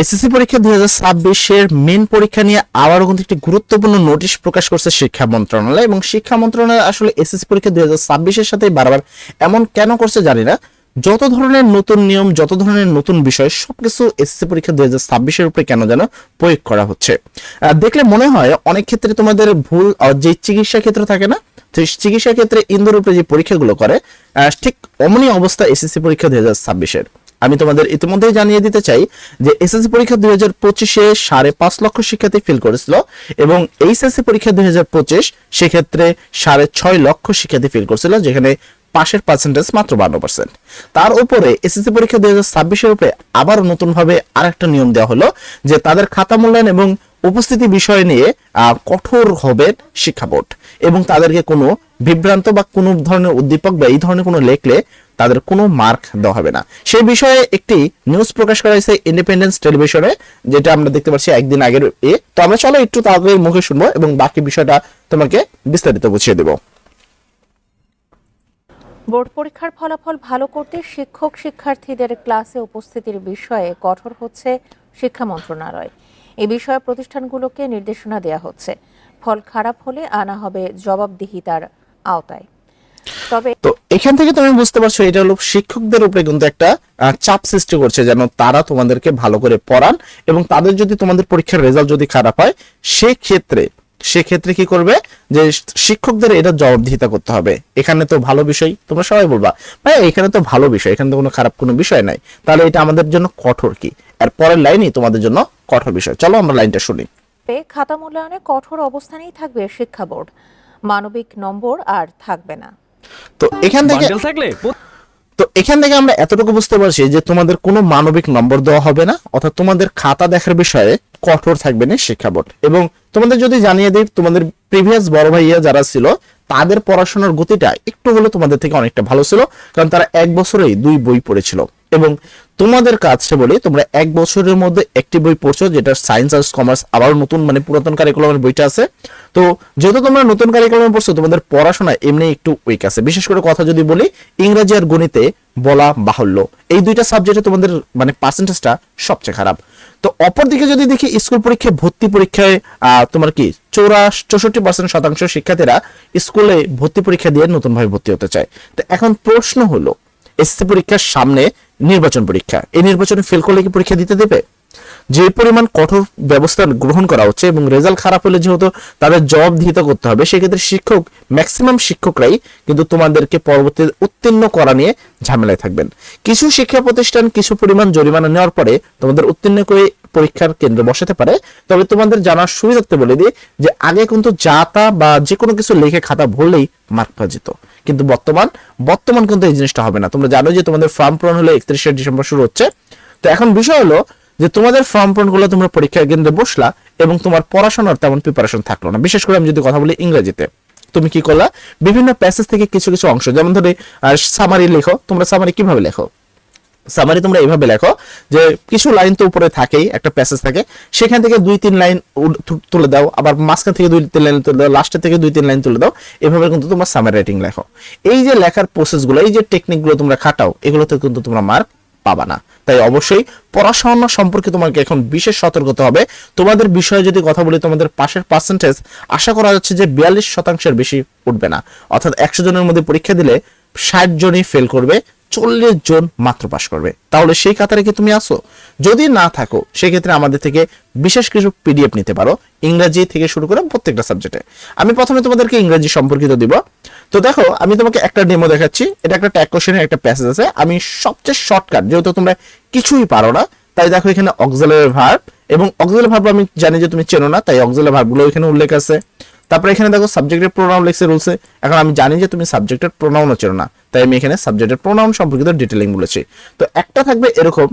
SSC পরীক্ষা দুই হাজার ছাব্বিশের মেন পরীক্ষা নিয়ে আবারও কিন্তু একটি গুরুত্বপূর্ণ নোটিশ প্রকাশ করছে শিক্ষা মন্ত্রণালয় এবং শিক্ষা মন্ত্রণালয় আসলে এসএসসি পরীক্ষা দুই হাজার ছাব্বিশের সাথে বারবার এমন কেন করছে জানি না। যত ধরনের নতুন নিয়ম, যত ধরনের নতুন বিষয়, সবকিছু এসএসসি পরীক্ষা দুই হাজার ছাব্বিশের উপরে কেন যেন প্রয়োগ করা হচ্ছে। দেখলে মনে হয় অনেক ক্ষেত্রে তোমাদের ভুল যে চিকিৎসা ক্ষেত্র থাকে না চিকিৎসা ক্ষেত্রে ইন্দোর উপরে যে পরীক্ষাগুলো করে ঠিক অমনি অবস্থা এসএসসি পরীক্ষা দুই হাজার ছাব্বিশের। আমি তোমাদের ইতিমধ্যেই জানিয়ে দিতে চাই যে এসএসসি পরীক্ষা দুই হাজার পঁচিশে সাড়ে পাঁচ লক্ষ শিক্ষার্থী ফেল করেছিল এবং এইচএসসি পরীক্ষা দুই হাজার পঁচিশ সেক্ষেত্রে সাড়ে ছয় লক্ষ শিক্ষার্থী ফেল করেছিল, যেখানে পাশের পার্সেন্টেজ মাত্র বারো পার্সেন্ট তার উপরে এসএসসি পরীক্ষা দুই হাজার ছাব্বিশের উপরে আবার নতুনভাবে আরেকটা নিয়ম দেওয়া হলো যে তাদের খাতা মূল্যায়ন এবং উপস্থিতি বিষয় নিয়ে কঠোর হবে শিক্ষা বোর্ড। এবং তাদেরকে কোনো বিভ্রান্ত বা কোনো ধরনের উদ্দীপক বা এই ধরনের কোনো লেখলে তাদের কোনো মার্ক দেওয়া হবে না। সেই বিষয়ে একটি নিউজ প্রকাশ করা হয়েছে ইন্ডিপেন্ডেন্স টেলিভিশনে যেটা আমরা দেখতে পাচ্ছি একদিন আগের এ। তো আমরা চলো একটু তাদের মুখে শুনব এবং বাকি বিষয়টা তোমাকে বিস্তারিত বুঝিয়ে দেবো। বোর্ড পরীক্ষার ফলাফল ভালো করতে শিক্ষক শিক্ষার্থীদের ক্লাসে উপস্থিতির বিষয়ে কঠোর হচ্ছে শিক্ষা মন্ত্রণালয়। এ বিষয়ে প্রতিষ্ঠানগুলোকে নির্দেশনা দেওয়া হচ্ছে। ফল খারাপ হলে আনা হবে জবাবদিহিতার আওতায়। তবে তো এখান থেকে তুমি বুঝতে পারছ, এটা হলো শিক্ষকদের উপরে কিন্তু একটা চাপ সৃষ্টি করছে যেন তারা তোমাদেরকে ভালো করে পড়ান এবং তাদের যদি তোমাদের পরীক্ষার রেজাল্ট যদি খারাপ হয়, সেক্ষেত্রে সেক্ষেত্রে কি করবে? যে শিক্ষকদের এটা জবাবদিহিতা করতে হবে। এখানে তো ভালো বিষয় তোমরা সবাই বলবা ভাই এখানে তো ভালো বিষয় এখানে তো কোনো খারাপ কোনো বিষয় নাই। তাহলে এটা আমাদের জন্য কঠোর কি? আর পরের লাইনই তোমাদের জন্য কঠোর বিষয়। চলো আমরা লাইনটা শুনি। খাতা মূল্যায়নে কঠোর অবস্থানেই থাকবে শিক্ষা বোর্ড। মানবিক নম্বর আর থাকবে না। তো এখান থেকে থাকলে তো এখান থেকে আমরা এতটুকু বুঝতে পারছি যে তোমাদের কোনো মানবিক নম্বর দেওয়া হবে না অর্থাৎ তোমাদের খাতা দেখার বিষয়ে কঠোর থাকবে না শিক্ষা বোর্ড। এবং তোমাদের যদি জানিয়ে দিই, তোমাদের প্রিভিয়াস বড় ভাইয়া যারা ছিল, তাদের পড়াশোনার গতিটা একটু হলেও তোমাদের থেকে অনেকটা ভালো ছিল, কারণ তারা এক বছরেই দুই বই পড়েছিল। এবং তোমাদের কাছে বলি তোমরা এক বছরের মধ্যে একটি বই পড়ছো, যেটা সায়েন্স আর কমার্স আবার নতুন মানে পুরাতন কারিকুলামের বইটা আছে। তো যেহেতু তোমরা নতুন কারিকুলামে পড়ছো, তোমাদের পড়াশোনা এমনি একটু উইক আছে। বিশেষ করে কথা যদি বলি, ইংরেজি আর গণিতে বলা বাহুল্য। এই দুইটা সাবজেক্টে তোমাদের মানে পার্সেন্টেজটা সবচেয়ে খারাপ। তো অপরদিকে যদি দেখি স্কুল পরীক্ষায়, ভর্তি পরীক্ষায় তোমার কি চৌরা চৌষট্টি পার্সেন্ট শতাংশ শিক্ষার্থীরা স্কুলে ভর্তি পরীক্ষা দিয়ে নতুন ভাবে ভর্তি হতে চায়। তো এখন প্রশ্ন হলো এসসি পরীক্ষার সামনে নির্বাচন পরীক্ষা। এই নির্বাচনে ফেল করলে কি পরীক্ষা দিতে দেবে? যে পরিমাণ কঠোর ব্যবস্থা গ্রহণ করা হচ্ছে এবং রেজাল্ট খারাপ হলে যেহেতু তাদের জবাবদিহিতা করতে হবে, সেক্ষেত্রে শিক্ষক ম্যাক্সিমাম শিক্ষকরাই কিন্তু তোমাদেরকে পরবর্তীতে উত্তীর্ণ করা নিয়ে ঝামেলায় থাকবেন। কিছু শিক্ষা প্রতিষ্ঠান কিছু পরিমাণ জরিমানা নেওয়ার পরে তোমাদের উত্তীর্ণ করে পরীক্ষার কেন্দ্র বসাতে পারে। তবে তোমাদের জানার সুবিধার্থে বলে দিই যে, আগে কিন্তু যা তা বা যে কোনো কিছু লিখে খাতা ভরলেই মার্ক পাওয়া যেত। কিন্তু বর্তমান বর্তমান কিন্তু এই জিনিসটা হবে না। তোমরা জানো যে, তোমাদের ফর্ম পূরণ হলে একত্রিশে ডিসেম্বর শুরু হচ্ছে। তো এখন বিষয় হলো যে, তোমাদের ফর্ম পূরণগুলো তোমরা পরীক্ষা কেন্দ্রে বসলা এবং তোমার পড়াশোনার তেমন প্রিপারেশন থাকল না। বিশেষ করে আমি যদি কথা বলি ইংরেজিতে। তুমি কি করলা? বিভিন্ন প্যাসেজ থেকে কিছু কিছু অংশ, যেমন ধরে সামারি লেখো। তোমরা সামারি কীভাবে লেখো? সামারি তোমরা এইভাবে লেখো যে কিছু লাইন তো উপরে থাকেই, একটা প্যাসেজ থাকে, সেখান থেকে দুই তিন লাইন তুলে দাও, আবার মাঝখান থেকে দুই তিন লাইন তুলে দাও লাস্টের থেকে দুই তিন লাইন তুলে দাও, এভাবে কিন্তু তোমরা সামারি রাইটিং লেখো। এই যে লেখার প্রসেসগুলো এই যে টেকনিকগুলো তোমরা খাটাও, এগুলোতে কিন্তু তোমরা মার্ক পাবা না। তাই অবশ্যই পড়াশোনা সম্পর্কে তোমাকে এখন বিশেষ সতর্ক হতে হবে। তোমাদের বিষয়ে যদি কথা বলি, তোমাদের পাশের পার্সেন্টেজ আশা করা যাচ্ছে যে বিয়াল্লিশ শতাংশের বেশি উঠবে না। অর্থাৎ একশো জনের মধ্যে পরীক্ষা দিলে ষাট জনই ফেল করবে। চল্লিশ জন মাত্র পাশ করবে। তাহলে সেই কাতারে কি তুমি আসো যদি না থাকো, সেক্ষেত্রে আমাদের থেকে বিশেষ কিছু পিডিএফ নিতে পারো, ইংরাজি থেকে শুরু করে প্রত্যেকটা সাবজেক্টে আমি প্রথমে তোমাদেরকে ইংরেজি সম্পর্কিত দিব। তো দেখো, আমি তোমাকে একটা ডেমো দেখাচ্ছি। এটা একটা ট্যাগ কোশ্চেনের একটা প্যাসেজ আছে। আমি সবচেয়ে শর্টকাট যেহেতু তোমরা কিছুই পারো না, তাই দেখো এখানে অক্সিলারি ভার্ব এবং অক্সেলের ভার্ব আমি জানি যে তুমি চেনো না, তাই অক্সিলারি ভার্বগুলো এখানে উল্লেখ আছে। তারপরে এখানে দেখো সাবজেক্টের প্রোনাউন লেখছে রুলসে এখন আমি জানি যে তুমি সাবজেক্টের প্রোনাউনও চেনো না। তাই আমি এখানে সাবজেক্টের প্রোনাউন সম্পর্কিত ডিটেলিং বলেছি। তো একটা থাকবে এরকম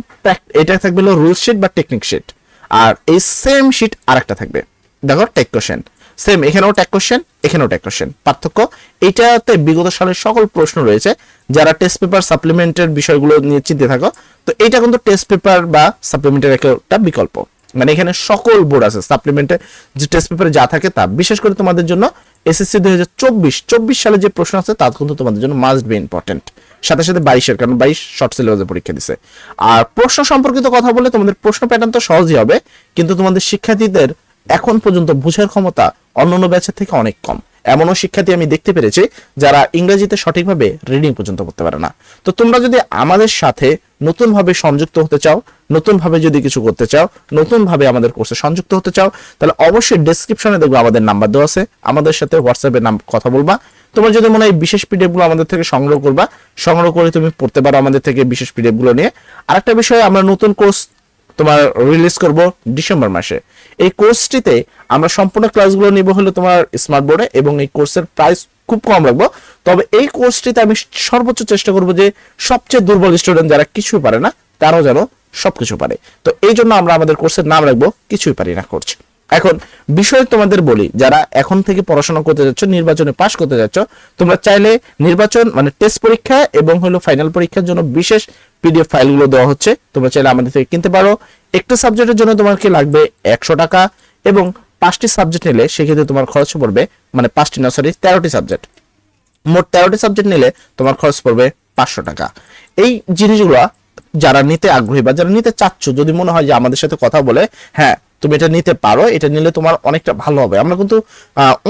এটা থাকবে হলো রুল শিট বা টেকনিক শিট আর এই সেম শিট আরেকটা থাকবে। দেখো টেক কোশ্চেন সেম এখানেও ট্যাগ কোশ্চেন এখানেও ট্যাগ কোশ্চেন পার্থক্য এইটাতে বিগত সালের সকল প্রশ্ন রয়েছে। যারা টেস্ট পেপার সাপ্লিমেন্টের বিষয়গুলো নিয়ে চিন্তে থাকো, তো এইটা কিন্তু টেস্ট পেপার বা সাপ্লিমেন্টের একটা বিকল্প। মানে এখানে সকল বোর্ড আছে সাপ্লিমেন্টে যে টেস্ট পেপারে যা থাকে তা। বিশেষ করে তোমাদের জন্য এসএসসি দুই হাজার চব্বিশ চব্বিশ সালে যে প্রশ্ন আছে, তা কিন্তু তোমাদের জন্য মাস্ট বি ইম্পর্টেন্ট সাথে সাথে বাইশের, কারণ বাইশ শর্ট সিলেবাসে পরীক্ষা দিছে। আর প্রশ্ন সম্পর্কিত কথা বলে তোমাদের প্রশ্ন প্যাটার্ন তো সহজই হবে, কিন্তু তোমাদের শিক্ষার্থীদের এখন পর্যন্ত বুঝার ক্ষমতা অন্যান্য ব্যাচের থেকে অনেক কম। এমনও শিক্ষার্থী আমি দেখতে পেরেছি যারা ইংরেজিতে সঠিকভাবে রিডিং পর্যন্ত করতে পারে না। তো তোমরা যদি আমাদের সাথে নতুনভাবে সংযুক্ত হতে চাও, নতুনভাবে যদি কিছু করতে চাও, নতুনভাবে আমাদের কোর্সে সংযুক্ত হতে চাও, তাহলে অবশ্যই ডেসক্রিপশনে দেখব আমাদের নাম্বার দেওয়া আছে। আমাদের সাথে হোয়াটসঅ্যাপে নাম কথা বলবা। তোমার যদি মনে হয় বিশেষ পিডিএফগুলো আমাদের থেকে সংগ্রহ করবা, সংগ্রহ করে তুমি পড়তে পারো আমাদের থেকে বিশেষ পিডিএফগুলো নিয়ে। আরেকটা বিষয়, আমরা নতুন কোর্স তোমার রিলিজ করব ডিসেম্বর মাসে। এই কোর্সটিতে আমরা সম্পূর্ণ ক্লাসগুলো নিব হলো তোমার স্মার্ট বোর্ডে এবং এই কোর্সের প্রাইস খুব কম রাখব। তবে এই কোর্সটিতে আমি সর্বোচ্চ চেষ্টা করব যে সবচেয়ে দুর্বল স্টুডেন্ট যারা কিছুই পারে না, তারাও যেন সবকিছু পারে। তো এই জন্য আমরা আমাদের কোর্সের নাম রাখব, কিছুই পারি না কোর্স এখন, বিষয় তোমাদের বলি, যারা এখন থেকে পড়াশোনা করতে যাচ্ছ, নির্বাচনে পাশ করতে যাচ্ছ, তোমরা চাইলে নির্বাচন মানে টেস্ট পরীক্ষা এবং হলো ফাইনাল পরীক্ষার জন্য বিশেষ পিডিএফ ফাইলগুলো দেওয়া হচ্ছে। তোমরা চাইলে আমাদের থেকে কিনতে পারো। একটা সাবজেক্টের জন্য তোমাকে লাগবে একশো টাকা এবং পাঁচটি সাবজেক্ট নিলে সেক্ষেত্রে তোমার খরচ পড়বে মানে পাঁচটি না সরি তেরোটি সাবজেক্ট মোট তেরোটি সাবজেক্ট নিলে তোমার খরচ পড়বে পাঁচশো টাকা। এই জিনিসগুলো যারা নিতে আগ্রহী বা যারা নিতে চাচ্ছ, যদি মনে হয় যে আমাদের সাথে কথা বলে হ্যাঁ তুমি এটা নিতে পারো, এটা নিলে তোমার অনেকটা ভালো হবে। আমরা কিন্তু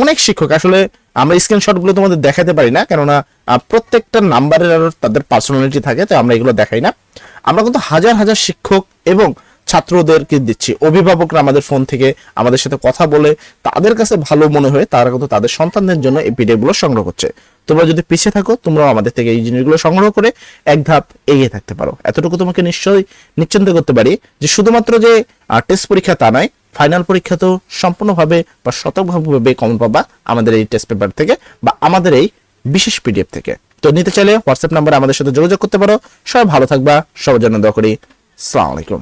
অনেক শিক্ষক, আসলে আমরা স্ক্রিনশটগুলো তোমাদের দেখাতে পারি না, কেননা প্রত্যেকটা নাম্বারের আরও তাদের পার্সোনালিটি থাকে তো আমরা এগুলো দেখাই না। আমরা কিন্তু হাজার হাজার শিক্ষক এবং ছাত্রদেরকে দিচ্ছি। অভিভাবকরা আমাদের ফোন থেকে আমাদের সাথে কথা বলে, তাদের কাছে ভালো মনে হয়, তারা কিন্তু তাদের সন্তানদের জন্য এই পিডিএফগুলো সংগ্রহ করছে। তোমরা যদি পিছিয়ে থাকো, তোমরাও আমাদের থেকে এই জিনিসগুলো সংগ্রহ করে এক ধাপ এগিয়ে থাকতে পারো। এতটুকু তোমাকে নিশ্চয়ই নিশ্চিন্ত করতে পারি যে শুধুমাত্র যে টেস্ট পরীক্ষা তা নয় ফাইনাল পরীক্ষাতেও সম্পূর্ণভাবে বা শতভাবে কমন পাবা আমাদের এই টেস্ট পেপার থেকে বা আমাদের এই বিশেষ পিডিএফ থেকে। তো নিতে চাইলে হোয়াটসঅ্যাপ নাম্বারে আমাদের সাথে যোগাযোগ করতে পারো। সবাই ভালো থাকবা, সবার জন্য দোয়া করি। সালাম আলাইকুম।